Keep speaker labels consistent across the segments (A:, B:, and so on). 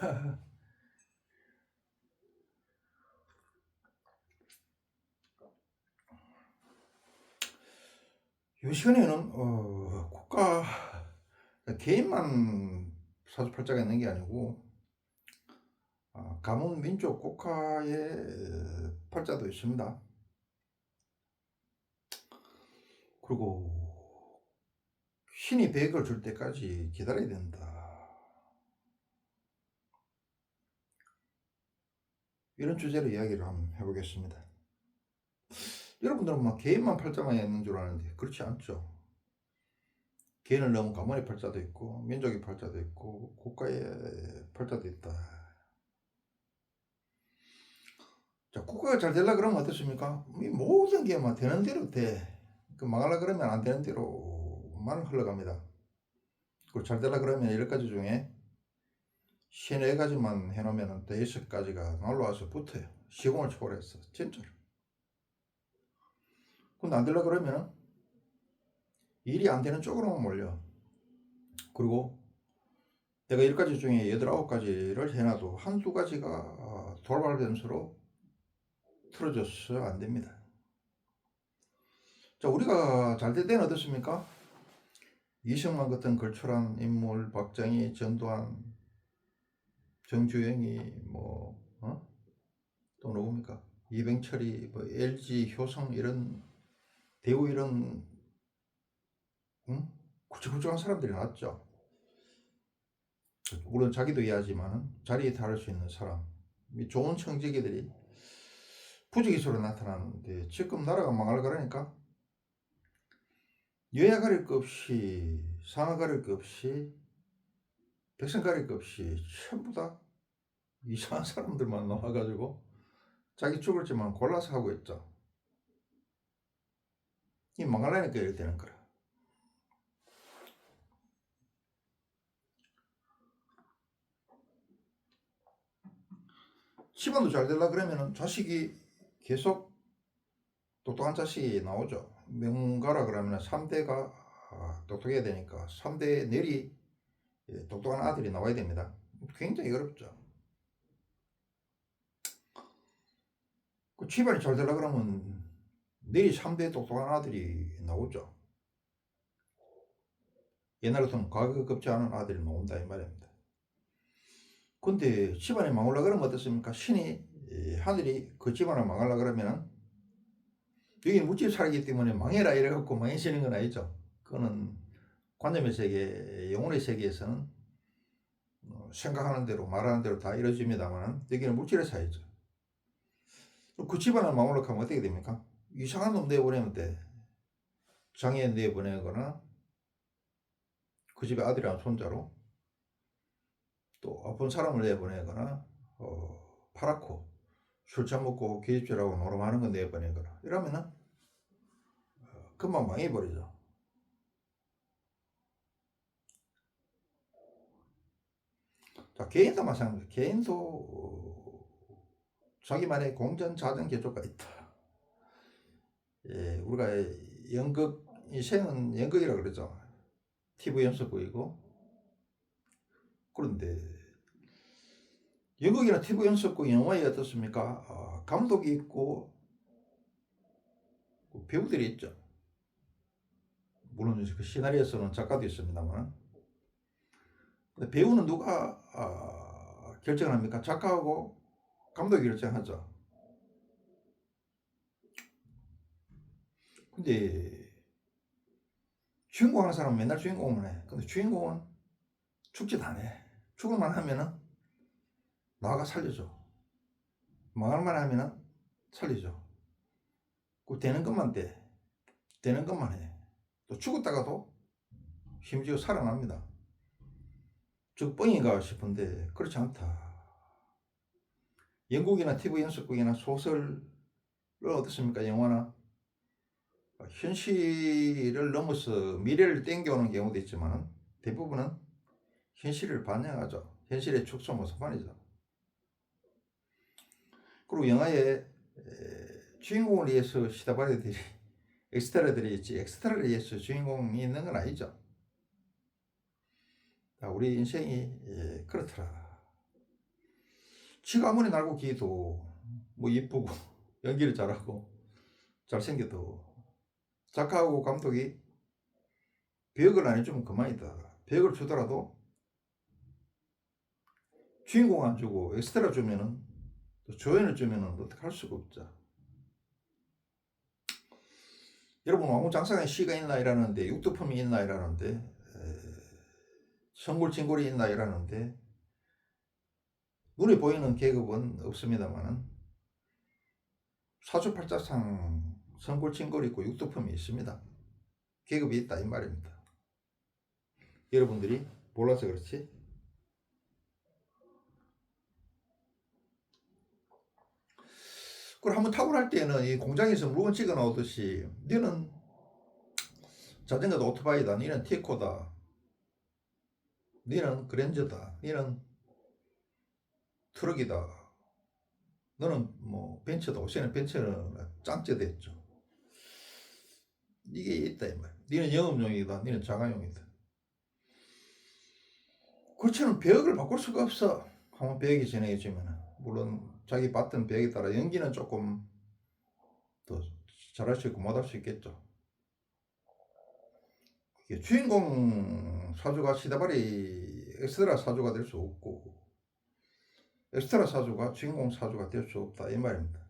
A: 요 시간에는 어, 국가 개인만 사주팔자가 있는 게 아니고 아, 가문 민족 국가의 팔자도 있습니다. 그리고 신이 백을 줄 때까지 기다려야 된다. 이런 주제로 이야기를 한번 해보겠습니다. 여러분들은 막 개인만 팔자만 있는 줄 아는데 그렇지 않죠. 개인을 넘은 가문의 팔자도 있고 민족의 팔자도 있고 국가의 팔자도 있다. 자 국가가 잘 되려 그러면 어떻습니까? 이 모든 게 막 되는 대로 돼. 그 망하려 그러면 안 되는 대로만 흘러갑니다. 그리고 잘 되려 그러면 열 가지 중에 세네 가지만 해놓으면 가지가 날라와서 붙어요. 시공을 초월해서 진짜로. 근데 안 되려 그러면 일이 안 되는 쪽으로만 몰려. 그리고 내가 열 가지 중에 여덟 아홉 가지를 해놔도 한두 가지가 돌발 변수로 틀어져서 안 됩니다. 자, 우리가 잘 될 때는 어떻습니까? 이승만 같은 걸출한 인물, 박정희, 전두환, 정주영이 뭐, 어? 또 누굽니까? 이병철이, 뭐, LG, 효성 이런 대우 이런 응? 굵직굵직한 사람들이 나왔죠. 물론 자기도 이해하지만 자리에 다를 수 있는 사람, 이 좋은 청지기들이 부지기수로 나타나는데 지금 나라가 망할 거라니까 여야 가릴 것 없이 상하 가릴 것 없이 백성 가릴 것 없이 전부 다 이상한 사람들만 나와가지고 자기 죽을 지만 골라서 하고 있죠. 이 망하려니까 이렇게 되는 거라. 집안도 잘 되려 그러면은 자식이 계속 똑똑한 자식이 나오죠. 명가라 그러면 3대가 아, 똑똑해야 되니까 3대 내리 예, 똑똑한 아들이 나와야 됩니다. 굉장히 어렵죠. 그 집안이 잘 되려 그러면 내리 3대 똑똑한 아들이 나오죠. 옛날 같으면 과거급지 않은 아들이 나온다 이 말입니다. 근데 집안이 망하려 그러면 어떻습니까? 신이 예, 하늘이 그 집안을 망하려 그러면은 여기 무집 살기 때문에 망해라 이래갖고 망해지는 건 아니죠. 그거는 관념의 세계, 영혼의 세계에서는 어, 생각하는 대로 말하는 대로 다 이루어집니다만 여기는 물질의 사회죠. 그 집안을 망하려 하면 어떻게 됩니까? 이상한 놈 내보내면 돼. 장애인 내보내거나 그 집에 아들이랑 손자로 또 아픈 사람을 내보내거나 어, 파랗고 술 처먹고 기집애라고 노름하는 거 내보내거나 이러면은 어, 금방 망해버리죠. 자 개인도 마찬가지. 개인도 어, 자기만의 공전 자전 개조가 있다. 예, 우리가 연극 인생은 연극이라 그러죠. TV 연습부이고 그런데 연극이나 TV 연습국 영화에 어떻습니까? 어, 감독이 있고 그 배우들이 있죠. 물론 그 시나리오에서는 작가도 있습니다만 배우는 누가 어, 결정합니까? 작가하고 감독이 결정하죠. 근데 주인공 하는 사람은 맨날 주인공만 해. 근데 주인공은 죽지도 안 해. 죽을만 하면은 나가 살려줘. 망할만 하면은 살려줘. 그 되는 것만 돼. 되는 것만 해. 또 죽었다가도 심지어 살아납니다. 즉 뻥인가 싶은데 그렇지 않다. 영국이나 TV 연습국이나 소설을 어떻습니까? 영화나 현실을 넘어서 미래를 땡겨오는 경우도 있지만 대부분은 현실을 반영하죠. 현실의 축소 모습만이죠. 그리고 영화에 주인공을 위해서 시다바리들이 엑스트라들이 있지 엑스트라를 위해서 주인공이 있는 건 아니죠. 우리 인생이 그렇더라. 지가 아무리 날고 기도 뭐 이쁘고 연기를 잘하고 잘생겨도 작가하고 감독이 배역을 안 해주면 그만이다. 배역을 주더라도 주인공 안 주고 엑스트라 주면은 또 조연을 주면은 어떻게 할 수가 없죠. 여러분 왕후장상에 시가 있나 이라는데 육두품이 있나 이라는데 성골진골이 있나 이라는데 눈에 보이는 계급은 없습니다만은 사주팔자상 성골진골이 있고 육두품이 있습니다. 계급이 있다 이 말입니다. 여러분들이 몰라서 그렇지 그걸 한번 타고날 때는 이 공장에서 물건 찍어 나오듯이 너는 자전거다 오토바이다 너는 티코다 너는 그랜저다. 너는 트럭이다. 너는 뭐 벤츠다. 오시는 벤츠는 짱째 됐죠. 이게 있다 이 말. 너는 영업용이다. 너는 자가용이다. 그렇지는 배역을 바꿀 수가 없어. 한번 배역이 진행해지면 물론 자기 받던 배역에 따라 연기는 조금 더 잘할 수 있고 못할 수 있겠죠. 주인공 사주가 시다발이 엑스트라 사주가 될 수 없고 엑스트라 사주가 주인공 사주가 될 수 없다 이 말입니다.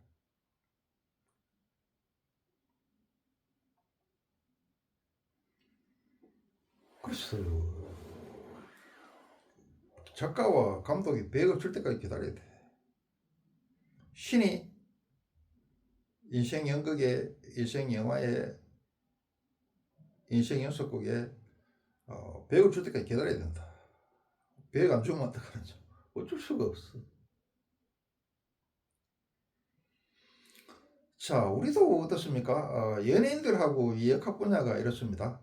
A: 그래서 작가와 감독이 배역을 줄 때까지 기다려야 돼. 신이 인생 연극의 인생 영화의 인생 연속극에 어, 배역을 줄 때까지 기다려야 된다. 배역 안 주면 어떡하는지 어쩔 수가 없어. 자, 우리도 어떻습니까? 어, 연예인들하고 이 역학 분야가 이렇습니다.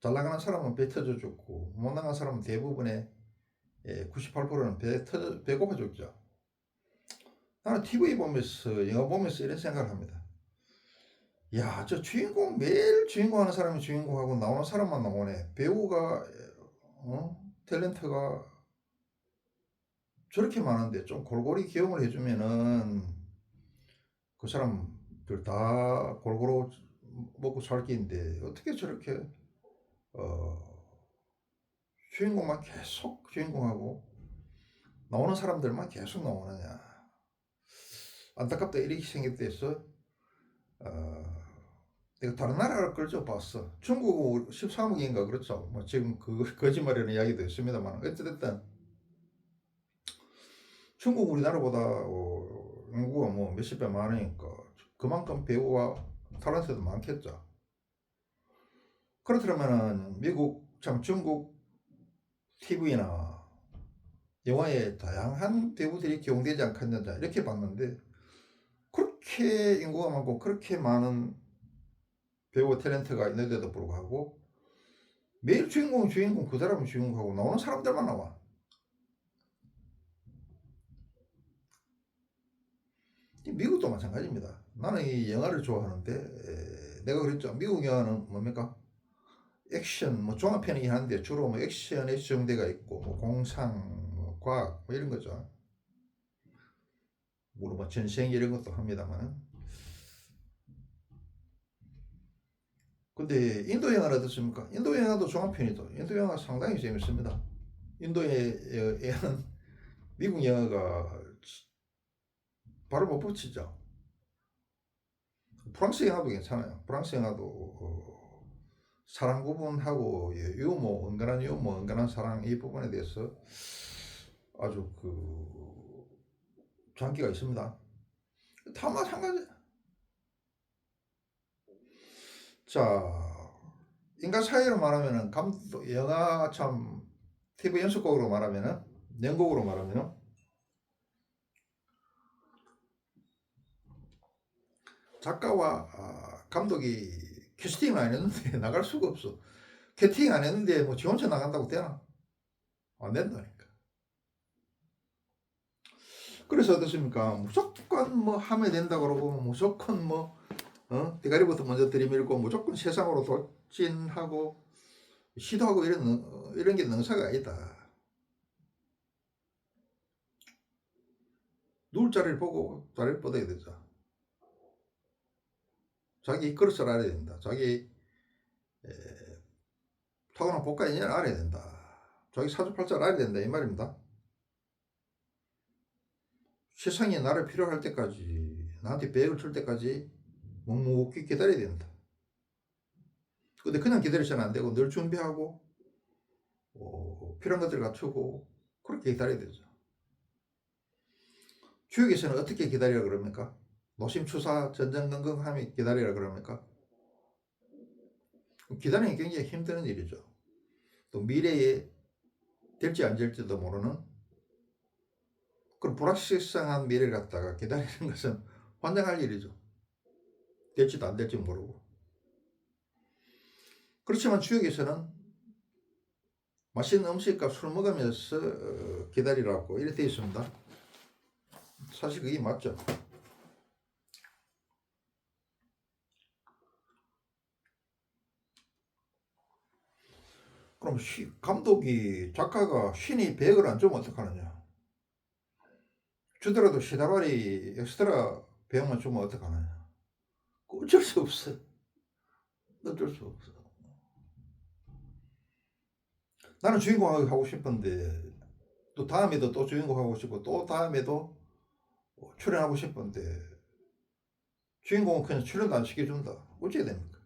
A: 잘 나가는 사람은 배 터져 죽고 못 나가는 사람은 대부분의 예, 98%는 배 터져 배고파 죽죠. 나는 TV 보면서 영화 보면서 이런 생각을 합니다. 야, 저 주인공 매일 주인공 하는 사람이 주인공하고 나오는 사람만 나오네. 배우가 어? 탤런트가 저렇게 많은데 좀 골고루 기용을 해주면은 그 사람들 다 골고루 먹고 살기인데 어떻게 저렇게 어 주인공만 계속 주인공하고 나오는 사람들만 계속 나오느냐. 안타깝다 이렇게 생겼대서 어, 내가 다른 나라를 끌죠 봤어. 중국 13억인가 그렇죠. 뭐 지금 그 거짓말이라는 이야기도 있습니다만 어쨌든 중국 우리나라보다 어, 인구가 뭐 몇십 배 많으니까 그만큼 배우와 탤런트도 많겠죠. 그렇다면은 미국 참 중국 TV나 영화에 다양한 배우들이 기용되지 않겠느냐 이렇게 봤는데 그렇게 인구가 많고 그렇게 많은 배우 탤런트가 있는데도 불구하고 매일 주인공 주인공 그 사람은 주인공하고 나오는 사람들만 나와. 미국도 마찬가지입니다. 나는 이 영화를 좋아하는데 에, 내가 그랬죠. 미국 영화는 뭡니까? 액션, 뭐 종합편이긴 한데 주로 뭐 액션에 수정대가 있고 뭐 공상, 뭐 과학 뭐 이런 거죠. 물론 뭐 전생 이런 것도 합니다만. 근데 인도 영화는 어떻습니까? 인도 영화도 종합편이죠. 인도 영화 상당히 재밌습니다. 인도의 애는 미국 영화가 바로 못 붙이죠. 프랑스 영화도 괜찮아요. 프랑스 영화도 어, 사랑 부분하고 유머, 은근한 유머, 은근한 사랑 이 부분에 대해서 아주 그 장기가 있습니다. 다 마찬가지. 자, 인간 사회로 말하면은 감독 영화 참 TV 연속곡으로 말하면은 연곡으로 말하면은 작가와 아, 감독이 캐스팅을 안 했는데 나갈 수가 없어. 캐스팅 안 했는데 뭐지 혼자 나간다고 되나? 안 된다니까. 그래서 어떻습니까? 무조건 뭐 하면 된다 그러고 무조건 뭐 어? 대가리부터 먼저 들이밀고 무조건 세상으로 돌진하고 시도하고 이런 이런 게 능사가 아니다. 누울 자리를 보고 자리를 뻗어야 되죠. 자기 그릇을 알아야 된다. 자기 에, 타고난 복과 인연을 알아야 된다. 자기 사주팔자를 알아야 된다 이 말입니다. 세상이 나를 필요할 때까지 나한테 배역을 줄 때까지 묵묵히 기다려야 된다. 근데 그냥 기다리서는 안 되고 늘 준비하고 어, 필요한 것들을 갖추고 그렇게 기다려야 되죠. 주역에서는 어떻게 기다리라 그럽니까? 노심추사 전전긍긍함이 기다리라 그럽니까? 기다리는 게 굉장히 힘든 일이죠. 또 미래에 될지 안 될지도 모르는 그런 불확실성한 미래를 갖다가 기다리는 것은 환장할 일이죠. 될지도 안 될지 모르고. 그렇지만 주역에서는 맛있는 음식과 술 먹으면서 어, 기다리라고 이렇게 되어 있습니다. 사실 그게 맞죠. 그럼 시, 감독이 작가가 신이 배역을 안 주면 어떡하느냐? 주더라도 시다발이 엑스트라 배역만 주면 어떡하느냐? 그 어쩔 수 없어. 어쩔 수 없어. 나는 주인공 하고 싶은데 또 다음에도 또 주인공 하고 싶고 또 다음에도 출연하고 싶은데 주인공은 그냥 출연도 안 시켜준다. 어찌해야 됩니까?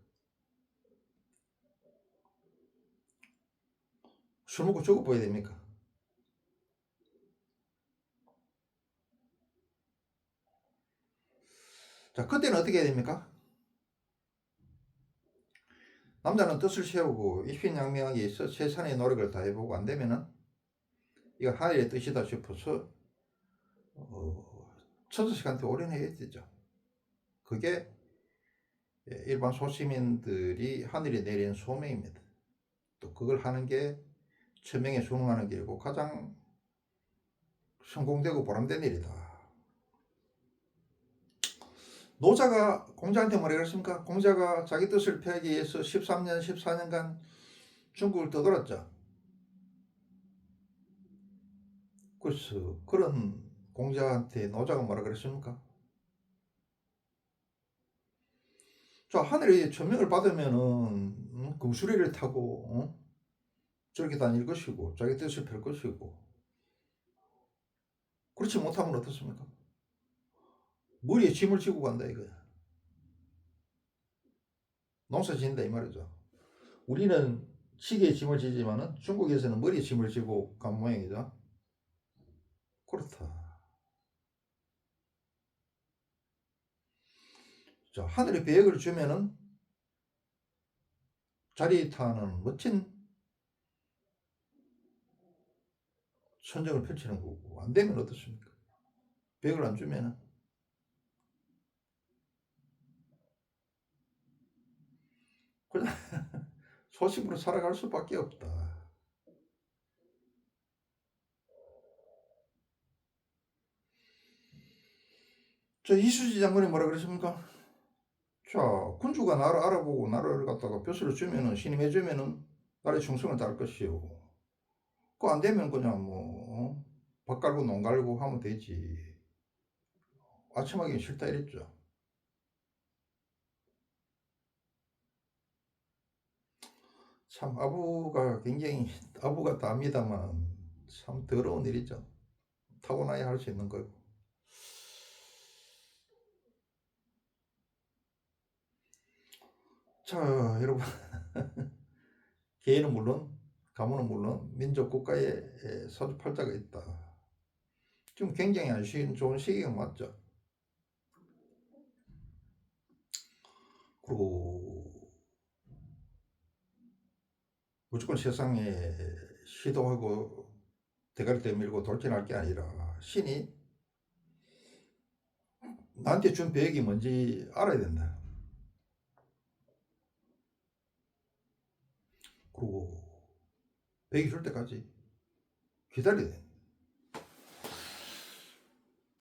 A: 술 먹고 죽어 보여야 됩니까? 자, 그때는 어떻게 해야 됩니까? 남자는 뜻을 세우고 입신양명하기 위해서 최선의 노력을 다해보고 안 되면은 이거 하늘의 뜻이다 싶어서 어, 천사식한테 올인해야 되죠. 그게 일반 소시민들이 하늘이 내린 소명입니다. 또 그걸 하는 게 천명에 순응하는 길이고 가장 성공되고 보람된 일이다. 노자가 공자한테 뭐라 그랬습니까? 공자가 자기 뜻을 펴기 위해서 13년, 14년간 중국을 떠돌았죠. 그래서 그런 공자한테 노자가 뭐라 그랬습니까? 자, 하늘의 천명을 받으면은 음, 금수리를 타고 어? 저렇게 다닐 것이고 자기 뜻을 펼 것이고 그렇지 못하면 어떻습니까? 머리에 짐을 지고 간다 이거야. 농사 짓는다 이 말이죠. 우리는 시계에 짐을 지지만은 중국에서는 머리에 짐을 지고 간 모양이죠. 그렇다. 자, 하늘의 배역을 주면은 자리 타는 멋진 선정을 펼치는 거고 안 되면 어떻습니까? 배역을 안 주면은 그냥 소심으로 살아갈 수밖에 없다. 저 이수지 장군이 뭐라 그랬습니까? 자, 군주가 나를 알아보고 나를 갖다가 벼슬을 주면은 신임해 주면은 나의 충성을 다할 것이요. 그거 안 되면 그냥 뭐, 어? 밥 갈고 농 갈고 하면 되지. 아침 하기 싫다 이랬죠. 참 아부가 굉장히 아부가 답니다만 참 더러운 일이죠. 타고나야 할 수 있는 거고. 자, 여러분. 개인은 물론, 가문은 물론, 민족 국가에 사주팔자가 있다. 지금 굉장히 안 쉬운 좋은 시기가 맞죠. 그리고 무조건 세상에 시도하고 대가리 때밀고 돌진할 게 아니라 신이 나한테 준 배역이 뭔지 알아야 된다. 그리고 배역이 줄 때까지 기다려야 된다.